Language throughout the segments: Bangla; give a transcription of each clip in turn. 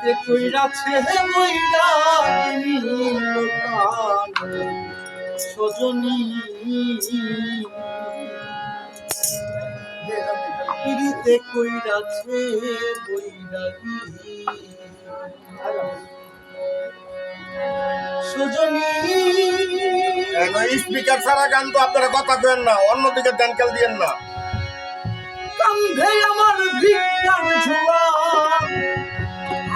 পিড়িতে কইরাছে লোকান সজনী। পিড়িতে কইরাছে বৈরাগী। সজনী। স্পিকার ছাড়া গান তো আপনারা কথা কেন না অন্যদিকে ড্যানকেল দিয়েন না। কান্ধে আমার ভিক্ষার ঝোলা।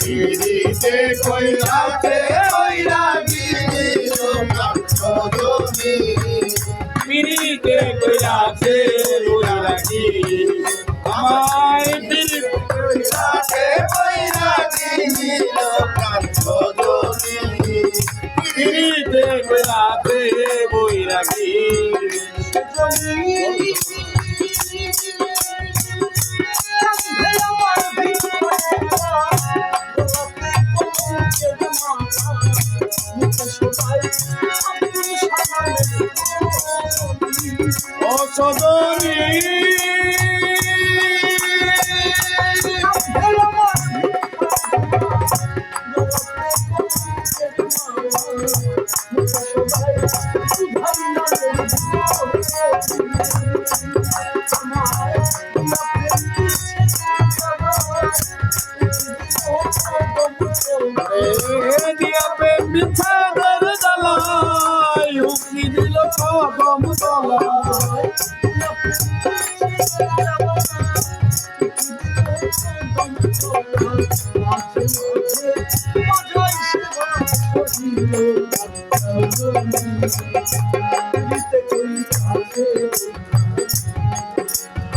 দিদিতে কইরাতে পিড়িতে কইরাছে বৈরাগী আমায় পিড়িতে কইরাতে কইরাছে বৈরাগী Amém. জ্বালায় হুকি দিল কদম তলায়।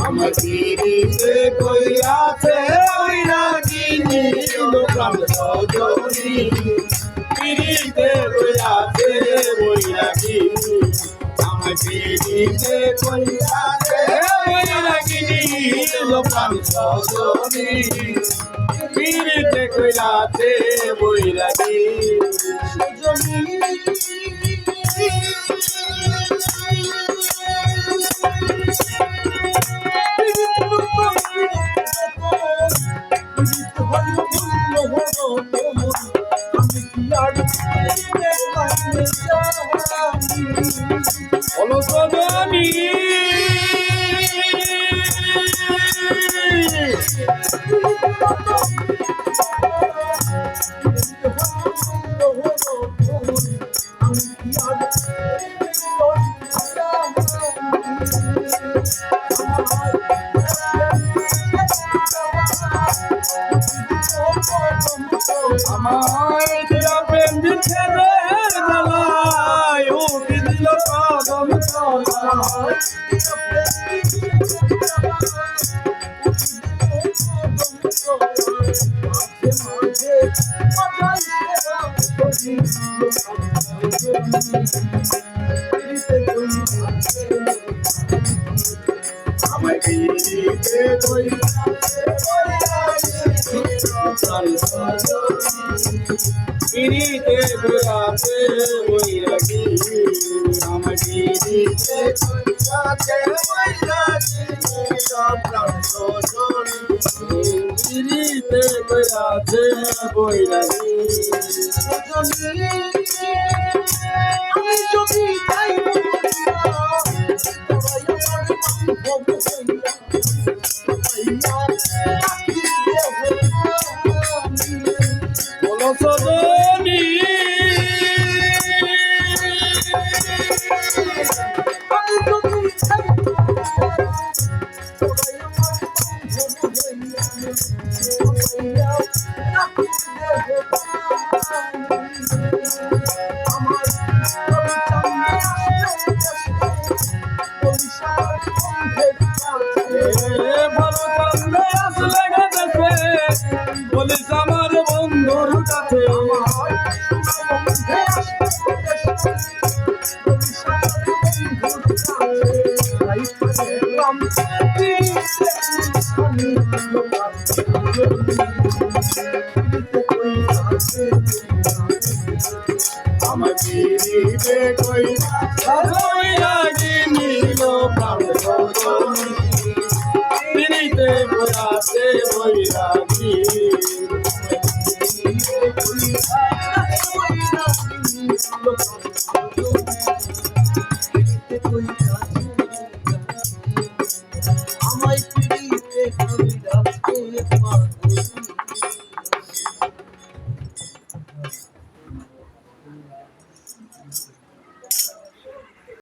আমার দিদিতে কইরাছে ওইরা গিনি লোকাল সজনী। পিড়িতে পিড়িতে কইরাছে ওইরা গিনি বলো সজনী আমার পিড়িতে ঘুরাতে ওই রাগি আমার দিদিতে কইরাতে ওইরা গিরি লোকান সজনী পিড়িতে ঘুরাতে ওই আমার পিড়িতে কই সাথই লাগি নীল রজনী। পিড়িতে পড়াতে বৈরাগী। আমায়